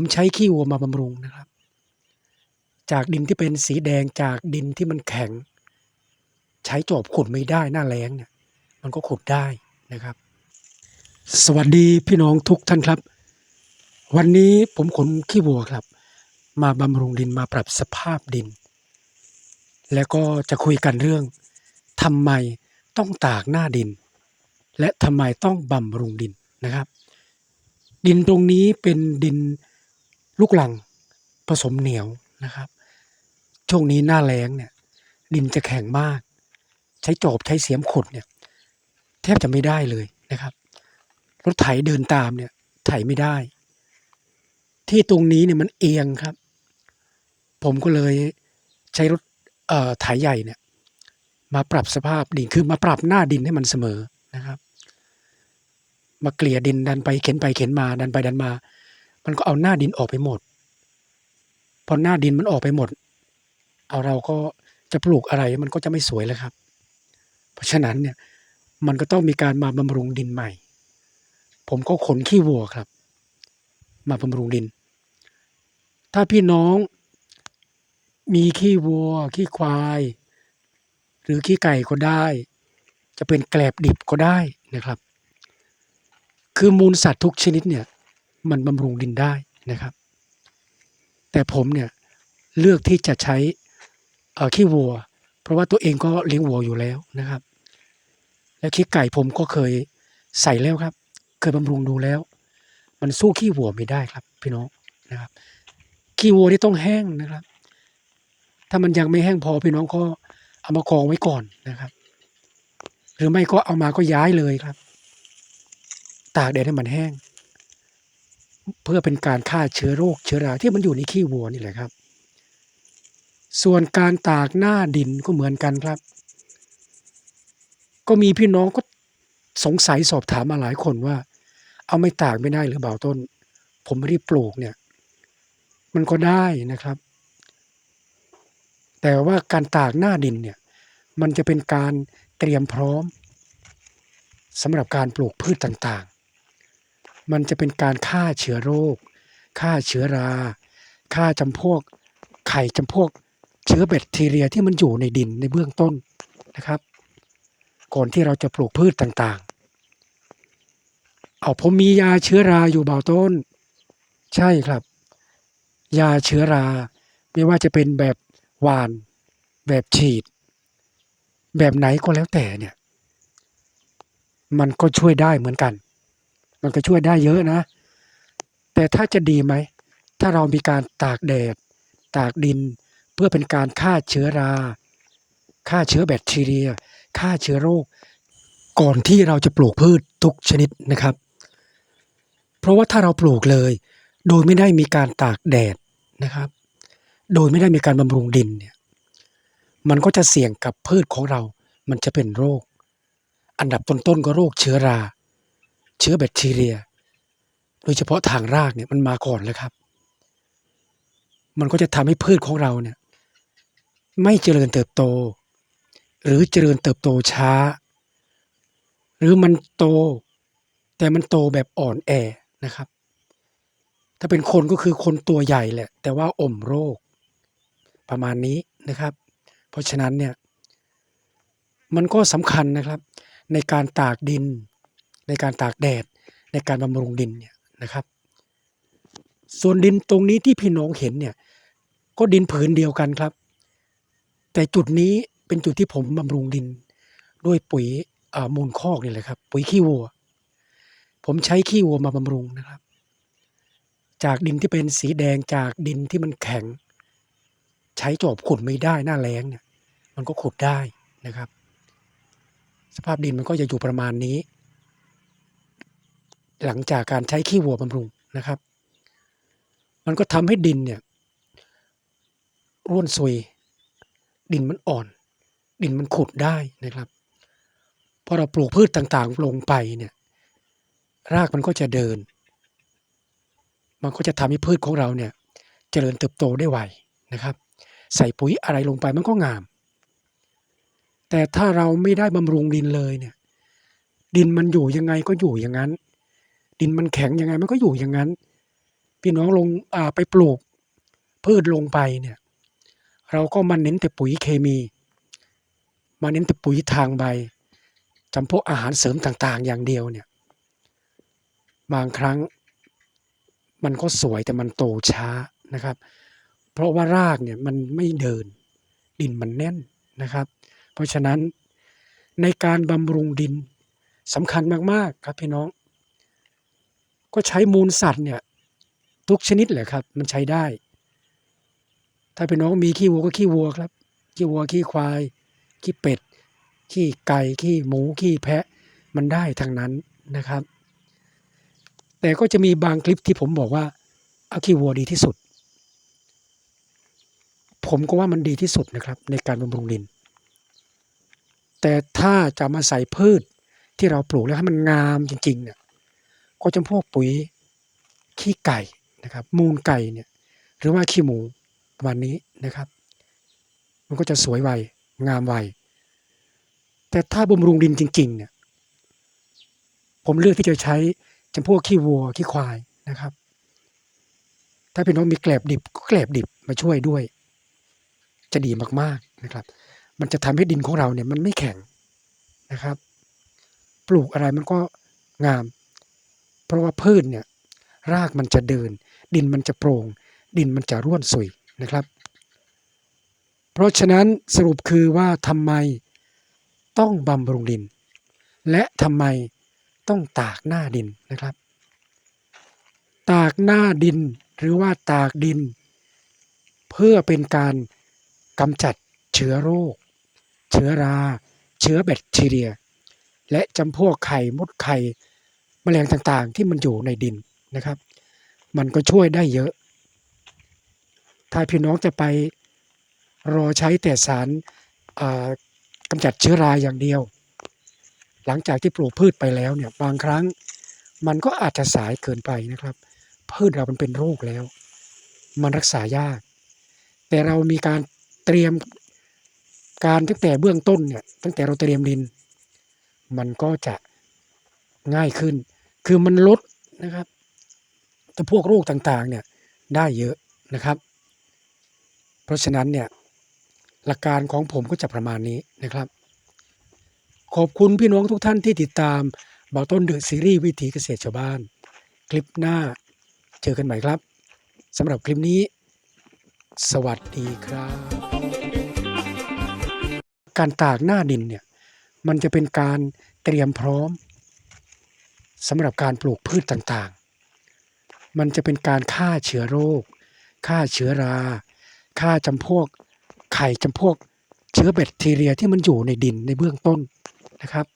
ผมใช้ขี้วัวมาบำรุงนะครับ จากดินที่เป็นสีแดงจากดินที่มันแข็ง ใช้จอบขุดไม่ได้หน้าแล้งเนี่ยมันก็ขุดได้นะครับ สวัสดีพี่น้องทุกท่านครับ วันนี้ผมขนขี้วัวครับ มาบำรุงดินมาปรับสภาพดิน แล้วก็จะคุยกันเรื่องทำไมต้องตากหน้าดิน และทำไมต้องบำรุงดินนะครับดินตรงนี้เป็นดิน ลูกหลังผสมเหนียวนะครับช่วงนี้หน้าแล้งเนี่ยดินจะแข็งมาก ใช้จอบใช้เสียมขุดเนี่ยแทบจะไม่ได้เลยนะครับ รถไถเดินตามเนี่ยไถไม่ได้ ที่ตรงนี้เนี่ยมันเอียงครับ ผมก็เลยใช้รถเอ่อไถใหญ่เนี่ยมาปรับสภาพดินคือมาปรับหน้าดินให้มันเสมอนะครับ มาเกลี่ยดินดันไปเข็นไปเข็นมาดันไปดันมา มันก็เอาหน้าดินออกไปหมด พอหน้าดินมันออกไปหมด เอาเราก็จะปลูกอะไรมันก็จะไม่สวยแล้วครับ เพราะฉะนั้นเนี่ยมันก็ต้องมีการมาบำรุงดินใหม่ ผมก็ขนขี้วัวครับ มาบำรุงดิน ถ้าพี่น้องมีขี้วัว ขี้ควาย หรือขี้ไก่ก็ได้ จะเป็นแกลบดิบก็ได้นะครับ คือมูลสัตว์ทุกชนิดเนี่ย มันบำรุงดินได้นะครับ แต่ผมเนี่ยเลือกที่จะใช้ขี้วัว เพราะว่าตัวเองก็เลี้ยงวัวอยู่แล้วนะครับ และขี้ไก่ผมก็เคยใส่แล้วครับ เคยบำรุงดูแล้ว มันสู้ขี้วัวไม่ได้ครับ พี่น้องนะครับขี้วัวนี่ต้องแห้งนะครับ ถ้ามันยังไม่แห้งพอพี่น้องก็เอามากองไว้ก่อนนะครับ หรือไม่ก็เอามาก็ย้ายเลยครับ ตากแดดให้มันแห้ง เพื่อเป็นการฆ่าเชื้อโรคเชื้อราที่มันอยู่ในขี้วัวนี่แหละครับ ส่วนการตากหน้าดินก็เหมือนกันครับ ก็มีพี่น้องก็สงสัยสอบถามมาหลายคนว่า เอาไม่ตากไม่ได้หรือเปล่าต้น ผมไม่ได้ปลูกเนี่ย มันก็ได้นะครับ แต่ว่าการตากหน้าดินเนี่ย มันจะเป็นการเตรียมพร้อมสำหรับการปลูกพืชต่าง มันจะเป็นการฆ่าเชื้อโรคฆ่าเชื้อราฆ่าจำพวกไข่จำพวกเชื้อแบคทีเรียที่มันอยู่ในดินในเบื้องต้นนะครับก่อนที่เราจะปลูกพืชต่างๆ เอาผมมียาเชื้อราอยู่เบาต้น ใช่ครับ ยาเชื้อรา ไม่ว่าจะเป็นแบบหวาน แบบฉีด แบบไหนก็แล้วแต่เนี่ย มันก็ช่วยได้เหมือนกัน มันก็ช่วยได้เยอะนะ แต่ถ้าจะดีไหม ถ้าเรามีการตากแดด ตากดิน เพื่อเป็นการฆ่าเชื้อรา ฆ่าเชื้อแบคทีเรีย ฆ่าเชื้อโรค ก่อนที่เราจะปลูกพืชทุกชนิดนะครับ เพราะว่าถ้าเราปลูกเลย โดยไม่ได้มีการตากแดดนะครับ โดยไม่ได้มีการบำรุงดินเนี่ย มันก็จะเสี่ยงกับพืชของเรา มันจะเป็นโรค อันดับต้นๆก็โรคเชื้อรา เชื้อแบคทีเรีย โดยเฉพาะทางรากเนี่ยมันมาก่อนแล้วครับ มันก็จะทำให้พืชของเราเนี่ย ไม่เจริญเติบโต หรือเจริญเติบโตช้า หรือมันโต แต่มันโตแบบอ่อนแอนะครับ ถ้าเป็นคนก็คือคนตัวใหญ่แหละ แต่ว่าอมโรค ประมาณนี้นะครับ เพราะฉะนั้นเนี่ยมันก็สำคัญนะครับ ในการตากดิน ในการตากแดดในการบำรุงดินเนี่ยนะครับ ส่วนดินตรงนี้ที่พี่น้องเห็นเนี่ยก็ดินผืนเดียวกันครับ แต่จุดนี้เป็นจุดที่ผมบำรุงดิน ด้วยปุ๋ยมูลคอกนี่แหละครับ ปุ๋ยขี้วัว ผมใช้ขี้วัวมาบำรุงนะครับ จากดินที่เป็นสีแดงจากดินที่มันแข็ง ใช้จอบขุดไม่ได้หน้าแล้งเนี่ย มันก็ขุดได้นะครับ สภาพดินมันก็จะอยู่ประมาณนี้ หลังจากการใช้ขี้วัวบำรุงนะครับ มันก็ทำให้ดินเนี่ยร่วนซุย ดินมันอ่อน ดินมันขุดได้นะครับพอเราปลูกพืชต่างๆ ลงไปเนี่ยรากมันก็จะเดิน มันก็จะทำให้พืชของเราเนี่ยเจริญเติบโตได้ไวนะครับ ใส่ปุ๋ยอะไรลงไปมันก็งาม แต่ถ้าเราไม่ได้บำรุงดินเลยเนี่ย ดินมันอยู่ยังไงก็อยู่อย่างนั้น ดินมันแข็งยังไงมันก็อยู่อย่างนั้น พี่น้องลงอ่าไปปลูก พืชลงไปเนี่ย เราก็มาเน้นแต่ปุ๋ยเคมี มาเน้นแต่ปุ๋ยทางใบจำพวกอาหารเสริมต่างๆ อย่างเดียวเนี่ย บางครั้งมันก็สวยแต่มันโตช้านะครับ เพราะว่ารากเนี่ยมันไม่เดินดินมันแน่นนะครับ เพราะฉะนั้นในการบำรุงดินสำคัญมากๆครับพี่น้อง ก็ใช้มูลสัตว์เนี่ย ทุกชนิดเลยครับ มันใช้ได้ ถ้าพี่น้องมีขี้วัวก็ขี้วัวครับ ขี้วัวขี้ควาย ขี้เป็ด ขี้ไก่ขี้หมูขี้แพะมันได้ทั้งนั้นนะครับ แต่ก็จะมีบางคลิปที่ผมบอกว่าเอาขี้วัวดีที่สุด ผมก็ว่ามันดีที่สุดนะครับ ในการบำรุงดิน แต่ถ้าจะมาใส่พืชที่เราปลูกแล้วให้มันงามจริงๆเนี่ย ก็จำพวกปุ๋ยขี้ไก่นะครับ มูลไก่เนี่ยหรือว่าขี้หมูประมาณนี้นะครับ มันก็จะสวยไวงามไวแต่ถ้าบำรุงดินจริง ๆ เนี่ย ผมเลือกที่จะใช้จำพวกขี้วัวขี้ควายนะครับ ถ้าพี่น้องมีแกลบดิบก็แกลบดิบมาช่วยด้วย จะดีมากๆนะครับ มันจะทำให้ดินของเราเนี่ยมันไม่แข็งนะครับ ปลูกอะไรมันก็งาม เพราะว่าพืชเนี่ยรากมันจะเดิน ดินมันจะโปร่ง ดินมันจะร่วนสุยนะครับ เพราะฉะนั้นสรุปคือว่าทำไมต้องบำรุงดิน และทำไมต้องตากหน้าดินนะครับ ตากหน้าดินหรือว่าตากดิน เพื่อเป็นการกำจัดเชื้อโรค เชื้อรา เชื้อแบคทีเรีย และจำพวกไข่มดไข่ แมลงต่างๆ ที่มันอยู่ในดินนะครับ มันก็ช่วยได้เยอะ ถ้าพี่น้องจะไปรอใช้แต่สารอ่ากำจัดเชื้อราอย่างเดียว หลังจากที่ปลูกพืชไปแล้วเนี่ยบางครั้งมันก็อาจจะสายเกินไปนะครับ พืชเรามันเป็นโรคแล้ว มันรักษายาก แต่เรามีการเตรียมการตั้งแต่เบื้องต้นเนี่ยตั้งแต่เราเตรียมดิน มันก็จะง่ายขึ้น คือมันลดนะครับแต่พวกโรคต่างๆเนี่ยได้เยอะนะครับ เพราะฉะนั้นเนี่ยหลักการของผมก็จะประมาณนี้นะครับ ขอบคุณพี่น้องทุกท่านที่ติดตามเบาต้นเดอะซีรีส์วิถีเกษตรชาวบ้าน คลิปหน้าเจอกันใหม่ครับสำหรับคลิปนี้ สวัสดีครับ การตากหน้าดินเนี่ยมันจะเป็นการเตรียมพร้อม สำหรับการปลูกพืชต่างๆ มันจะเป็นการฆ่าเชื้อโรค ฆ่าเชื้อรา ฆ่าจำพวกไข่จำพวกเชื้อแบคทีเรียที่มันอยู่ในดินในเบื้องต้นนะครับ